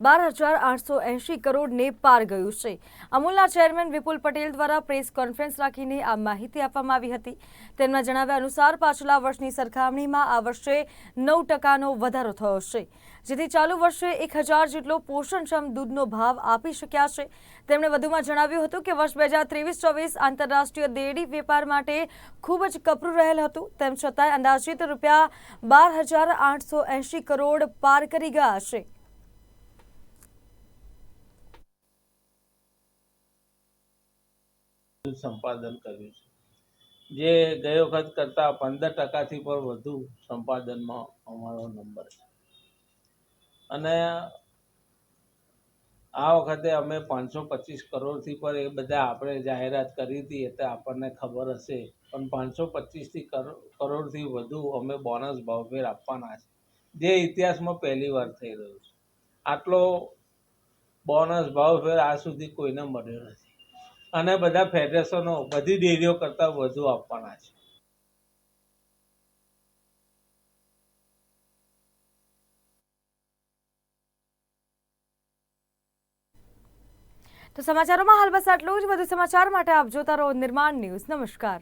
બાર હજાર આઠસો એંશી કરોડને પાર ગયું છે. અમૂલના ચેરમેન વિપુલ પટેલ દ્વારા પ્રેસ કોન્ફરન્સ રાખીને આ માહિતી આપવામાં આવી હતી. તેમના જણાવ્યા અનુસાર, પાછલા વર્ષની સરખામણીમાં આ વર્ષે નવ ટકાનો વધારો થયો છે. જેથી ચાલુ વર્ષે એક હજાર જેટલો પોષણક્ષમ દૂધનો ભાવ આપી શક્યા છે. તેમણે વધુમાં જણાવ્યું હતું કે, વર્ષ બે હજાર ત્રેવીસ ચોવીસ આંતરરાષ્ટ્રીય દેડી વેપાર માટે ખૂબ જ કપરું રહેલ હતું. તેમ છતાંય અંદાજિત રૂપિયા બાર હજાર આઠસો એંશી કરોડ પાર કરી ગયા છે. સંપાદન કર્યું છે. જે ગઈ વખત કરતાં પંદર ટકાથી પણ વધુ સંપાદનમાં અમારો નંબર છે. અને આ વખતે અમે પાંચસો પચીસ કરોડથી પર એ બધા આપણે જાહેરાત કરી હતી એટલે આપણને ખબર હશે. પણ પાંચસો પચીસથી કરોડથી વધુ અમે બોનસ ભાવફેર આપવાના છે. જે ઇતિહાસમાં પહેલી વાર થઈ રહ્યું છે. આટલો બોનસ ભાવફેર આ સુધી કોઈને મળ્યો નથી. અને બધા ફેડરેશનો, બધી ડેરીઓ કરતાં વધુ આપવાના છે. તો સમાચારોમાં હાલ બસ આટલું જ. વધુ સમાચાર માટે આપ જોતા રહો નિર્માણ ન્યૂઝ. નમસ્કાર.